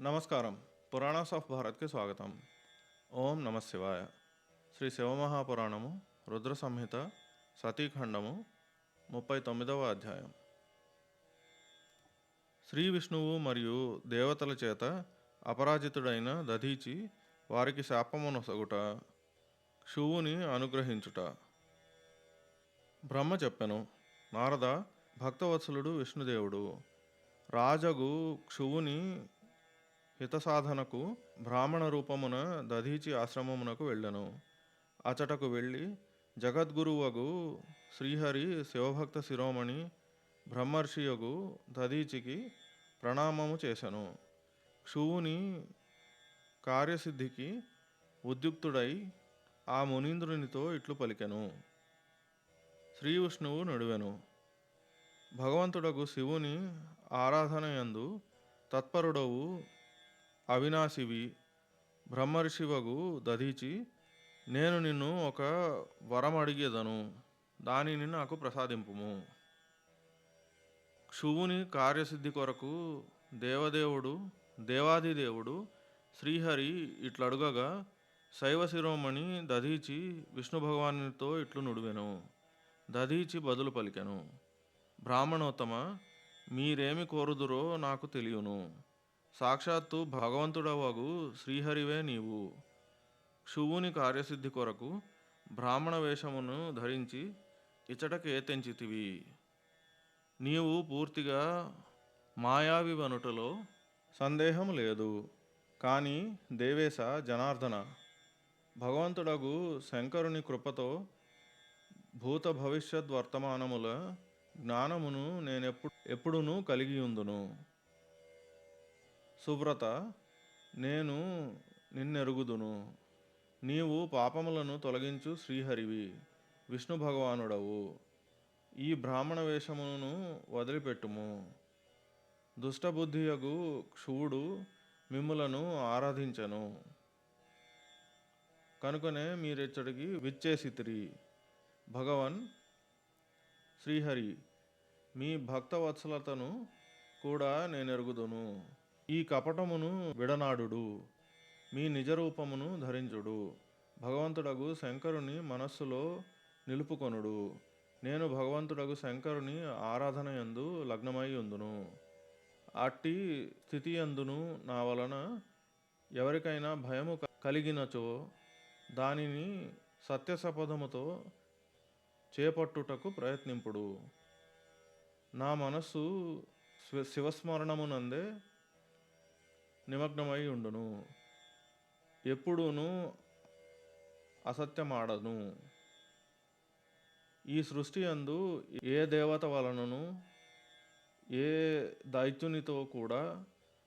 నమస్కారం. పురాణాస్ ఆఫ్ భారత్కి స్వాగతం. ఓం నమ శివాయ. శ్రీ శివమహాపురాణము రుద్ర సంహిత సతీఖండము ముప్పై తొమ్మిదవ అధ్యాయం. శ్రీ విష్ణువు మరియు దేవతల చేత అపరాజితుడైన దధీచి వారికి శాపమునొసగుట శువుని అనుగ్రహించుట. బ్రహ్మ చెప్పెను నారద భక్తవత్సలుడు విష్ణుదేవుడు. రాజగు క్షువుని హితసాధనకు బ్రాహ్మణ రూపమున దధీచి ఆశ్రమమునకు వెళ్ళను. అచటకు వెళ్ళి జగద్గురువగు శ్రీహరి శివభక్త శిరోమణి బ్రహ్మర్షియగు దధీచికి ప్రణామము చేశను క్షువుని కార్యసిద్ధికి ఉద్యుక్తుడై ఆ మునీంద్రునితో ఇట్లు పలికెను. శ్రీ విష్ణువు నడువెను. భగవంతుడగు శివుని ఆరాధనయందు తత్పరుడవు అవినాశివి. బ్రహ్మర్షివగు దధీచి నేను నిన్ను ఒక వరం అడిగేదను. దానిని నాకు ప్రసాదింపుము. క్షువుని కార్యసిద్ధి కొరకు దేవదేవుడు దేవాదిదేవుడు శ్రీహరి ఇట్లడుగగా శైవ శిరోమణి దధీచి విష్ణు భగవానునితో ఇట్లు నుడివెను. దధీచి బదులు పలికెను. బ్రాహ్మణోత్తమ మీరేమి కోరుదురో నాకు తెలియను. సాక్షాత్తు భగవంతుడవగు శ్రీహరివే నీవు. శువుని కార్యసిద్ధి కొరకు బ్రాహ్మణ వేషమును ధరించి ఇచటకేతెంచితివి నీవు పూర్తిగా మాయావి వనుటలో సందేహం లేదు. కానీ దేవేశ జనార్దన భగవంతుడగు శంకరుని కృపతో భూత భవిష్యత్ వర్తమానముల జ్ఞానమును నేనెప్పుడు ఎప్పుడునూ కలిగి ఉందును సుబ్రత నేను నిన్నెరుగుదును. నీవు పాపములను తొలగించు శ్రీహరివి విష్ణు భగవానుడవు. ఈ బ్రాహ్మణ వేషమును వదిలిపెట్టుము. దుష్టబుద్ధియగు క్షువుడు మిమ్ములను ఆరాధించను. కనుకనే మీరిచ్చడికి విచ్చేసితిరి. భగవన్ శ్రీహరి మీ భక్తవత్సలతను కూడా నేనెరుగుదును. ఈ కపటమును విడనాడుడు మీ నిజ రూపమును ధరించుడు. భగవంతుడగు శంకరుని మనస్సులో నిలుపుకొనుడు. నేను భగవంతుడగు శంకరుని ఆరాధన ఎందు లగ్నమై ఉందును. అట్టి స్థితి ఎందును నా వలన ఎవరికైనా భయము కలిగినచో దానిని సత్యసపదముతో చేపట్టుటకు ప్రయత్నింపుడు. నా మనస్సు శివ శివస్మరణమునందే నిమగ్నమై ఉండును. ఎప్పుడూను అసత్యమాడను. ఈ సృష్టి అందు ఏ దేవత వలనను ఏ దైత్యునితో కూడా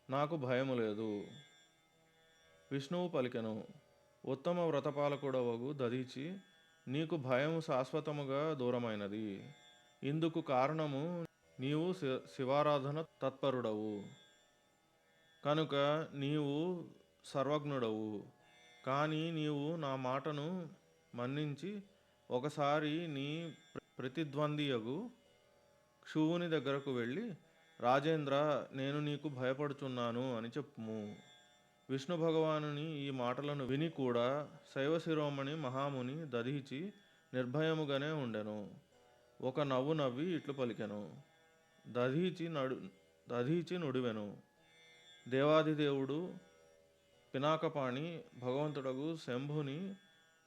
నాకు భయము లేదు. విష్ణువు పలికెను ఉత్తమ వ్రతపాలకుడవగు దదీచి నీకు భయం శాశ్వతముగా దూరమైనది. ఇందుకు కారణము నీవు శివారాధన తత్పరుడవు. కనుక నీవు సర్వజ్ఞుడవు. కానీ నీవు నా మాటను మన్నించి ఒకసారి నీ ప్ర- ప్రతిద్వందియగు క్షువుని దగ్గరకు వెళ్ళి రాజేంద్ర నేను నీకు భయపడుచున్నాను అని చెప్పుము. విష్ణు భగవానుని ఈ మాటలను విని కూడా శైవ శిరోమణి మహాముని దధీచి నిర్భయముగానే ఉండెను. ఒక నవ్వు నవ్వి ఇట్లు పలికెను. దధీచి నడు దధీచి నుడివెను. దేవాదిదేవుడు పినాకపాణి భగవంతుడగు శంభుని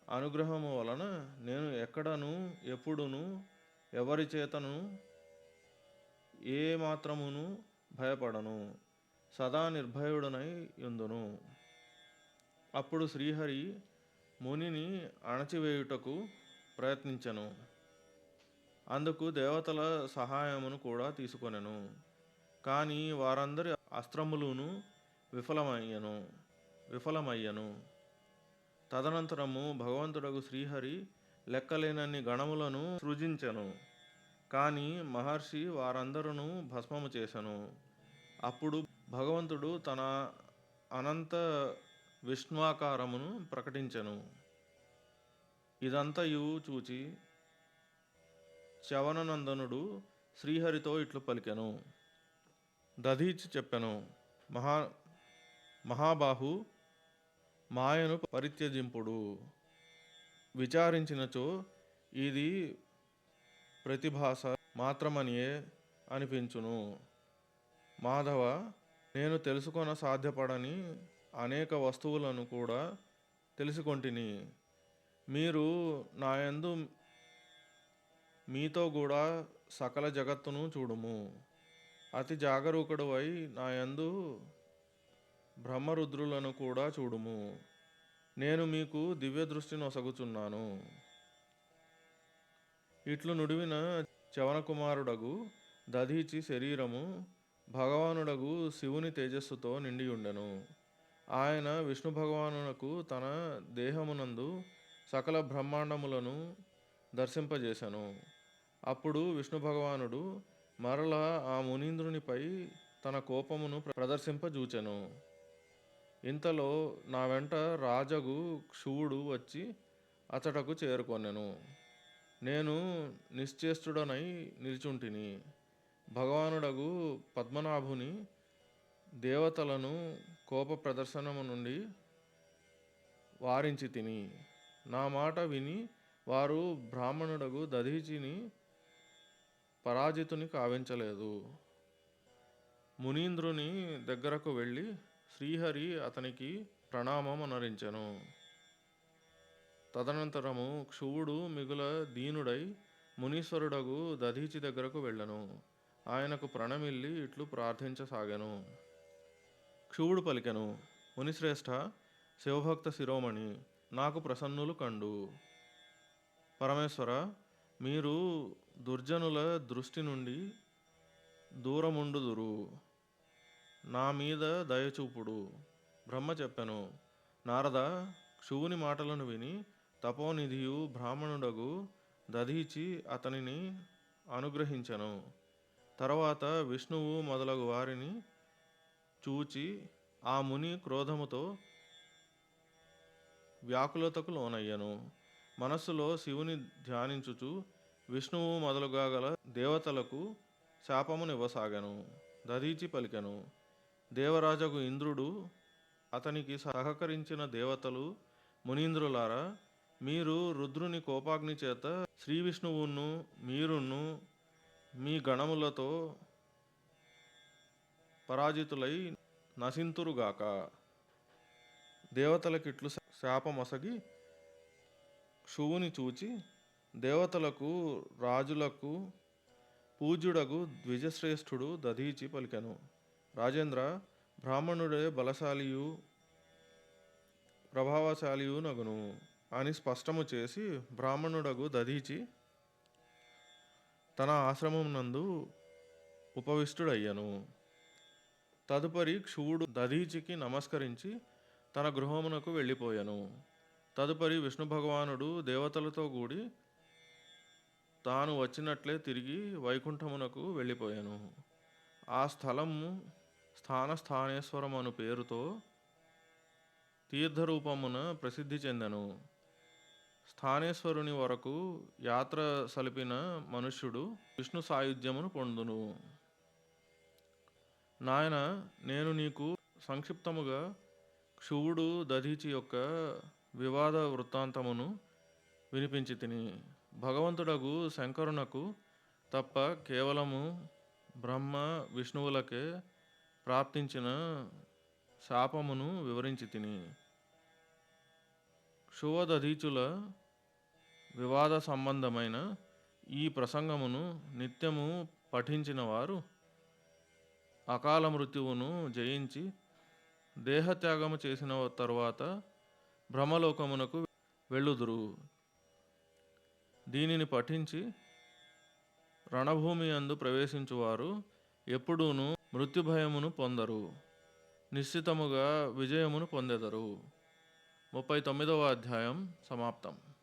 అనుగ్రహము వలన నేను ఎక్కడను ఎప్పుడును ఎవరి చేతను ఏ మాత్రమును భయపడను సదా నిర్భయుడనై యుందును. అప్పుడు శ్రీహరి మునిని అణచివేయుటకు ప్రయత్నించెను. అందుకు దేవతల సహాయమును కూడా తీసుకొనెను. కానీ వారందరి అస్త్రములును విఫలమయ్యను విఫలమయ్యను. తదనంతరము భగవంతుడకు శ్రీహరి లెక్కలేనన్ని గణములను సృజించెను. కానీ మహర్షి వారందరూ భస్మము చేసెను. అప్పుడు భగవంతుడు తన అనంత విష్ణువాకారమును ప్రకటించెను. ఇదంతయు చూచి చవననందనుడు శ్రీహరితో ఇట్లు పలికెను. దధీచి చెప్పెను. మహా మహాబాహు మాయను పరిత్యజింపుడు. విచారించినచో ఇది ప్రతిభాస మాత్రమనియే అనిపించును. మాధవ నేను తెలుసుకొన సాధ్యపడని అనేక వస్తువులను కూడా తెలుసుకొంటిని. మీరు నాయందు మీతో కూడా సకల జగత్తును చూడుము. అతి జాగరూకుడవై నాయందు బ్రహ్మరుద్రులను కూడా చూడుము. నేను మీకు దివ్య దృష్టిని ఒసగుచున్నాను. ఇట్లు నుడివిన చవనకుమారుడగు దధీచి శరీరము భగవానుడగు శివుని తేజస్సుతో నిండియుండెను. ఆయన విష్ణు భగవానునకు తన దేహమునందు సకల బ్రహ్మాండములను దర్శింపజేశను అప్పుడు విష్ణు భగవానుడు మరల ఆ మునీంద్రునిపై తన కోపమును ప్రదర్శింపజూచెను. ఇంతలో నా వెంట రాజగు క్షువుడు వచ్చి అతడకు చేరుకొనెను నేను నిశ్చేష్టుడనై నిల్చుంటిని. భగవానుడగు పద్మనాభుని దేవతలను కోప ప్రదర్శనము నుండి వారించి తిని నా మాట విని వారు బ్రాహ్మణుడగు దధీచిని పరాజితుని కావించలేదు. మునీంద్రుని దగ్గరకు వెళ్ళి శ్రీహరి అతనికి ప్రణామం అనరించెను. తదనంతరము క్షువుడు మిగుల దీనుడై మునీశ్వరుడగు దధీచి దగ్గరకు వెళ్ళను. ఆయనకు ప్రణమిల్లి ఇట్లు ప్రార్థించసాగాను. క్షువుడు పలికెను మునిశ్రేష్ఠ శివభక్త శిరోమణి నాకు ప్రసన్నులు కండు. పరమేశ్వర మీరు దుర్జనుల దృష్టి నుండి దూరముండుదురు. నా మీద దయచూపుడు బ్రహ్మ చెప్పెను నారద క్షువుని మాటలను విని తపోనిధియు బ్రాహ్మణుడగు దధీచి అతనిని అనుగ్రహించెను. తర్వాత విష్ణువు మొదలగు వారిని చూచి ఆ ముని క్రోధముతో వ్యాకులతకు లోనయ్యను. మనస్సులో శివుని ధ్యానించుచు విష్ణువు మొదలుగా గల దేవతలకు శాపమునివ్వసాగను దధీచి పలికెను. దేవరాజగు ఇంద్రుడు అతనికి సహకరించిన దేవతలు మునీంద్రులారా మీరు రుద్రుని కోపాగ్ని చేత శ్రీ విష్ణువును మీరును మీ గణములతో పరాజితులై నశింతురుగాక. దేవతలకిట్లు శాపమసగి క్షువుని చూచి దేవతలకు రాజులకు పూజ్యుడగు ద్విజశ్రేష్ఠుడు దధీచి పలికెను. రాజేంద్ర బ్రాహ్మణుడే బలశాలియు ప్రభావశాలియు నగును అని స్పష్టము చేసి బ్రాహ్మణుడగు దధీచి తన ఆశ్రమం నందు ఉపవిష్టుడయ్యను. తదుపరి క్షువుడు దధీచికి నమస్కరించి తన గృహమునకు వెళ్ళిపోయాను. తదుపరి విష్ణు భగవానుడు దేవతలతో కూడి తాను వచ్చినట్లే తిరిగి వైకుంఠమునకు వెళ్ళిపోయాను. ఆ స్థలము స్థాన స్థానేశ్వరం అను పేరుతో తీర్థరూపమున ప్రసిద్ధి చెందెను. స్థానేశ్వరుని వరకు యాత్ర సలిపిన మనుష్యుడు విష్ణు సాయుధ్యమును పొందును. నాయన నేను నీకు సంక్షిప్తముగా క్షువుడు దధీచి యొక్క వివాద వృత్తాంతమును వినిపించి తిని భగవంతుడగు శంకరునకు తప్ప కేవలము బ్రహ్మ విష్ణువులకే ప్రాప్తించిన శాపమును వివరించి తిని క్షువదధీచుల వివాద సంబంధమైన ఈ ప్రసంగమును నిత్యము పఠించిన వారు అకాల మృత్యువును జయించి దేహత్యాగము చేసిన తరువాత బ్రహ్మలోకమునకు వెళ్ళుదురు. దీనిని పఠించి రణభూమి అందు ప్రవేశించువారు ఎప్పుడూను మృత్యుభయమును పొందరు నిశ్చితముగా విజయమును పొందెదరు. ముప్పై తొమ్మిదవ అధ్యాయం సమాప్తం.